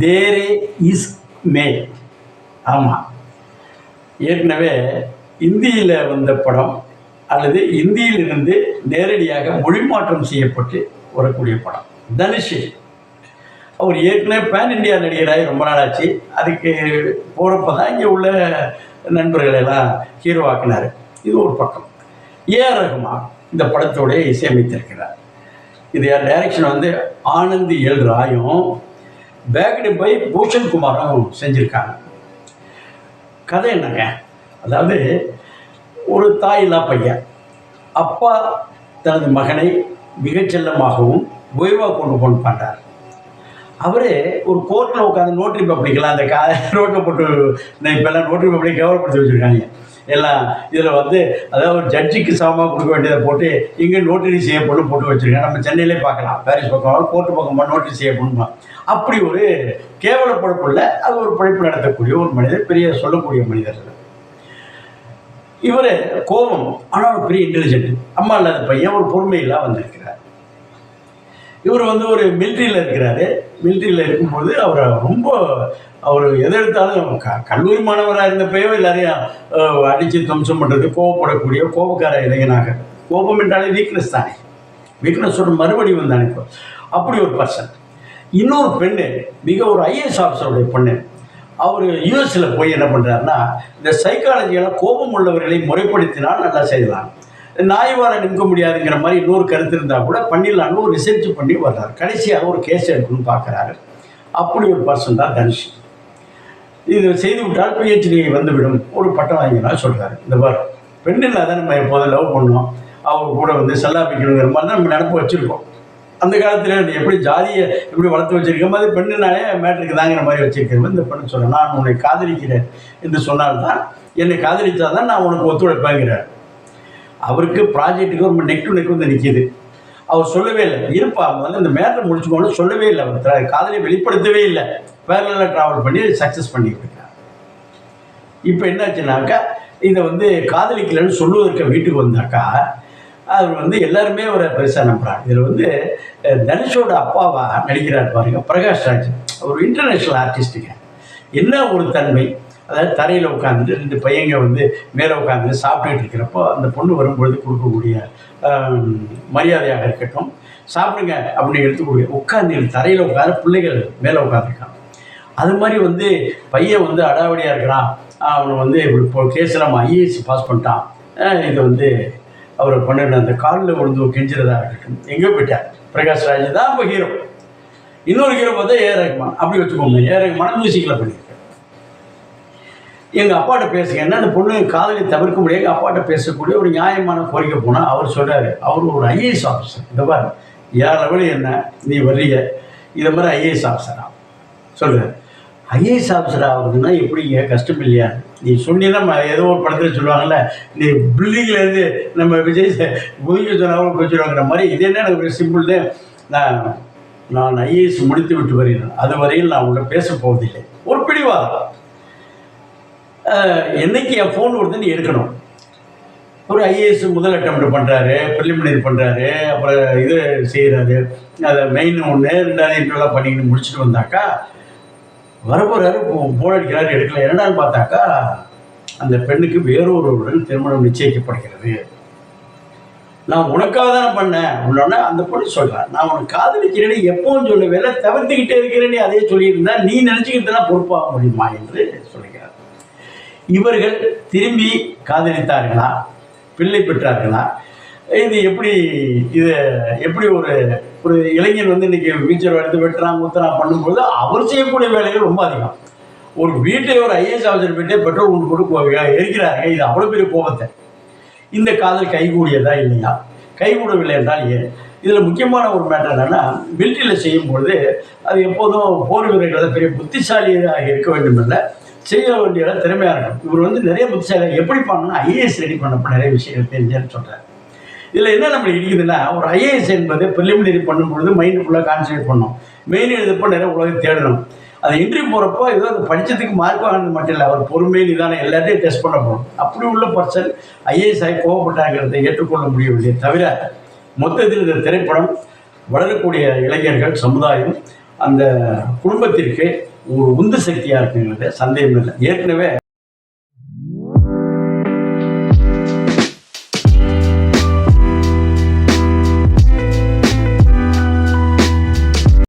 தேரே is மே ஆமாம் ஏற்கனவே இந்தியில் வந்த படம் அல்லது இந்தியிலிருந்து நேரடியாக மொழிமாற்றம் செய்யப்பட்டு வரக்கூடிய படம். தனுஷ். அவர் ஏற்கனவே பேன் இந்தியா நடிகராகி ரொம்ப நாள் ஆச்சு அதுக்கு போகிறப்ப தான் இங்கே உள்ள நண்பர்களெல்லாம் எல்லாம் ஹீரோ ஆக்கினார் இது ஒரு பக்கம். ஏஆர் ரகுமான் இந்த படத்தோடைய இசையமைத்திருக்கிறார். இது டைரக்ஷன் வந்து ஆனந்த் எல். ராயும் பேக்டு பை பூஷன் குமாரும் செஞ்சுருக்காங்க. கதை என்னங்க? அதாவது ஒரு தாயில்லா பையன் அப்பா தனது மகனை மிகச்செல்லமாகவும் உயர்வாக கொண்டு போன் பண்ணுறார் அவரே ஒரு கோர்ட்டில் உட்காந்து நோட்டரி பப்ளிக்லாம் அந்த கா ரோட்டில் போட்டு இப்போல்லாம் நோட்டரி பப்ளிக் கவலைப்படுத்தி வச்சுருக்காங்க. எல்லாம் இதில் வந்து அதாவது ஒரு ஜட்ஜிக்கு சமமாக கொடுக்க வேண்டியதை போட்டு இங்கே நோட்டீஸ் செய்யப்படும் போட்டு வச்சுருக்காங்க. நம்ம சென்னையிலே பார்க்கலாம். பாரிஸ் பக்கம் கோர்ட்டு பக்கமாக நோட்டீஸ் செய்யப்படுமா அப்படி ஒரு கேவல பொழப்புள்ள அது ஒரு பழைப்பு நடத்தக்கூடிய ஒரு மனிதர் பெரிய சொல்லக்கூடிய மனிதர். இவர் கோபம் ஆனால் ஒரு பெரிய இன்டெலிஜென்ட் அம்மா இல்லாத பையன் ஒரு பொறுமையில்லாம் வந்திருக்கிறார். இவர் வந்து ஒரு மிலிட்ரியில் இருக்கிறாரு. மிலிட்ரியில் இருக்கும்போது அவரை ரொம்ப அவர் எதை எடுத்தாலும் க கல்லூரி மாணவராக இருந்தப்பயோ எல்லாரையும் அடித்து துவம்சம் பண்ணுறது கோவப்படக்கூடிய கோபக்கார இளைஞனாக. கோபம் என்றாலே வீக்னஸ் தானே. வீக்னஸ் சொல்கிற மறுபடியும் தானே இப்போ. அப்படி ஒரு பர்சன் இன்னொரு பெண்ணு மிக ஒரு ஐஏஎஸ் ஆஃபீஸருடைய பொண்ணு. அவர் யூஎஸில் போய் என்ன பண்ணுறாருன்னா இந்த சைக்காலஜியால் கோபம் உள்ளவர்களை முறைப்படுத்தினால் நல்லா செய்யலாம். நாய்வாரை நிற்க முடியாதுங்கிற மாதிரி இன்னொரு கருத்து இருந்தால் கூட பண்ணிடலான்னு ஒரு ரிசர்ச் பண்ணி வர்றாரு. கடைசியாக ஒரு கேஸ் எடுக்கணும்னு பார்க்குறாரு. அப்படி ஒரு பர்சன் தான் தனுஷ். இது செய்து விட்டால் பிஹெச்டி வந்துவிடும். ஒரு பட்டம் வாங்கினா சொல்கிறாரு இந்த பார் பெண்ணில் தான் நம்ம எப்போதும் லவ் பண்ணோம். அவங்க கூட வந்து செல்லாப்பிக்கணுங்கிற மாதிரி தான் நம்ம நினப்பு வச்சுருக்கோம். அந்த காலத்தில் நீ எப்படி ஜாதியை எப்படி வளர்த்து வச்சிருக்க மாதிரி பெண்ணுனாலே மேட்ருக்கு தாங்கிற மாதிரி வச்சிருக்கிறோம் இந்த பெண்ணு சொல்ல நான் உன்னை காதலிக்கிறேன் என்று சொன்னால்தான் என்னை காதலித்தால் தான் நான் உனக்கு ஒத்துழைப்பேங்கிறார். அவருக்கு ப்ராஜெக்ட்டுக்கு ரொம்ப நெக் டு நெக் வந்து நிற்கிது அவர் சொல்லவே இல்லை. இருப்பா முதல்ல இந்த மேட்டர் முடிச்சுக்கோன்னு சொல்லவே இல்லை. அவர் காதலியை வெளிப்படுத்தவே இல்லை. பேரலில் ட்ராவல் பண்ணி சக்ஸஸ் பண்ணிட்டு இருக்கார். இப்போ என்னாச்சுனாக்கா இதை வந்து காதலிக்கலைன்னு சொல்லுவதற்கு வீட்டுக்கு வந்தாக்கா அவர் வந்து எல்லாருமே ஒரு பெருசாக நம்புகிறார் இதில் வந்து தனுஷோட அப்பாவா நடிக்கிறார் பாருங்க பிரகாஷ் ராஜ். ஒரு இன்டர்நேஷ்னல் ஆர்டிஸ்ட்டுங்க என்ன ஒரு தன்மை? அதாவது தரையில் உட்காந்துட்டு ரெண்டு பையங்க வந்து மேலே உட்காந்து சாப்பிட்டுட்டு இருக்கிறப்போ அந்த பொண்ணு வரும்பொழுது கொடுக்கக்கூடிய மரியாதையாக இருக்கட்டும். சாப்பிடுங்க அப்படின்னு எடுத்துக்கூடிய உட்காந்து தரையில் உட்காந்து பிள்ளைகள் மேலே உட்காந்துருக்கான் அது மாதிரி வந்து பையன் வந்து அடாவடியாக இருக்கிறான். அவனை வந்து இப்படி இப்போ கேஸில் நம்ம ஐஏஎஸ் பாஸ் பண்ணிட்டான். இது வந்து அவர் பண்ணின அந்த காலில் விழுந்து கெஞ்சுறதாக இருக்கட்டும். எங்கே போயிட்டார். பிரகாஷ் ராஜ் தான் இப்போ ஹீரோ இன்னொரு ஹீரோ பார்த்தா ஏ ரஹ்மான் அப்படி வச்சுக்கோங்க. ஏ ரகுமான மியூசிக்கில் பண்ணியிருக்கேன் எங்கள் அப்பாட்ட பேசுங்க. என்ன அந்த பொண்ணு காதலை தவிர்க்க முடியாது. எங்கள் அப்பாட்ட பேசக்கூடிய ஒரு நியாயமான கோரிக்கை போனால் அவர் சொல்கிறார் அவர் ஒரு ஐஏஎஸ் ஆஃபீஸர் இந்த பாரு ஏன் லெவலில் என்ன நீ வர்றீங்க. இதை மாதிரி ஐஏஎஸ் ஆஃபீஸரா சொல்கிறார் ஐஏஎஸ் ஆஃபீஸர் ஆகுதுன்னா எப்படிங்க? கஷ்டம் இல்லையா? நீ சொன்னீங்கன்னா ஏதோ ஒரு படத்தில் சொல்லுவாங்கல்ல நீ பில்டிங்லேருந்து நம்ம விஜய் குதிக்க சொன்னாலும் வச்சுருவாங்கிற மாதிரி இது என்ன எனக்கு ஒரு சிம்பிள் நான் நான் ஐஏஎஸ் முடித்து விட்டு வருகிறேன். அது வரையில் நான் உங்களை பேச போவதில்லை. ஒரு பிடிவாதம். என்னைக்கு என் ஃபோன் வருது நீ எடுக்கணும். ஒரு ஐஏஎஸ் முதல் அட்டம் பண்ணுறாரு ப்ரிலிமினரி பண்ணுறாரு அப்புறம் இது செய்கிறாரு அதை மெயின் ஒன்று ரெண்டாவது இன்டர்வெல்லாம் பண்ணிக்கிட்டு முடிச்சுட்டு வந்தாக்கா வரப்போகிறாரு போன் அடிக்கிறாரு எடுக்கல. என்னடான்னு பார்த்தாக்கா அந்த பெண்ணுக்கு வேறொருவருடன் திருமணம் நிச்சயிக்கப்படுகிறது. நான் உனக்காக தானே பண்ணேன். உன்னோட அந்த பொண்ணு சொல்கிறேன் நான் உனக்கு காதலிக்கிறேன்னு எப்பவும் சொல்லவே இல்லை தவிர்த்துக்கிட்டே இருக்கிறேன்னு அதே சொல்லியிருந்தா நீ நினச்சிக்கிட்டு தான் பொறுப்பாக முடியுமா என்று சொல்லுகிறார் இவர்கள் திரும்பி காதலித்தார்களா? பிள்ளை பெற்றார்களா? இது எப்படி இது எப்படி ஒரு ஒரு இளைஞர் வந்து இன்னைக்கு வீச்சர் எடுத்து வெட்டுறான் ஊத்துறான் பண்ணும்போது அவர் செய்யக்கூடிய வேலைகள் ரொம்ப அதிகம். ஒரு வீட்டை ஒரு ஐஏஎஸ் ஆஃபீஸர் போயிட்டே பெட்ரோல் கொண்டு போட்டு கோ- எரிக்கிறாங்க இது அவ்வளோ பெரிய கோபத்தை. இந்த காதல் கைகூடியதா இல்லையா? கைகூடவில்லை என்றால் ஏன்? இதில் முக்கியமான ஒரு மேட்டர் என்னென்னா மிலிட்டரியில் செய்யும்பொழுது அது எப்போதும் போர் வீரர்கள் பெரிய புத்திசாலியாக இருக்க வேண்டும் இல்லை செய்ய வேண்டிய திறமையாக இருக்கும் இவர் வந்து நிறைய புத்திசாலி எப்படி பண்ணணும் ஐஏஎஸ் ரெடி பண்ணப்போ நிறைய விஷயங்கள் தெரிஞ்சேன்னு சொல்கிறார் இதில் என்ன நம்மளுக்கு இருக்குதுன்னா ஒரு ஐஏஎஸ் என்பது ப்ரிலிமினரி பண்ணும்பொழுது மைண்டு ஃபுல்லாக கான்சன்ட்ரேட் பண்ணணும் மெயின் எழுதப்போ நிறைய உலகம் தேடணும். அது இன்டர்வியூ போகிறப்போ ஏதோ அது படித்ததுக்கு மார்க் வாங்கினது மட்டும் இல்லை. அவர் பொறுமை நிதானம் எல்லாத்தையும் டெஸ்ட் பண்ண போகணும் அப்படி உள்ள பர்சன் ஐஏஎஸ் ஆகி கோவப்பட்டாங்கிறத ஏற்றுக்கொள்ள முடியவில்லை தவிர மொத்தத்தில் இந்த திரைப்படம் வளரக்கூடிய இளைஞர்கள் சமுதாயம் அந்த குடும்பத்திற்கு ஒரு உந்து சக்தியாக இருக்குங்கிறது சந்தேகம் இல்லை. ஏற்கனவே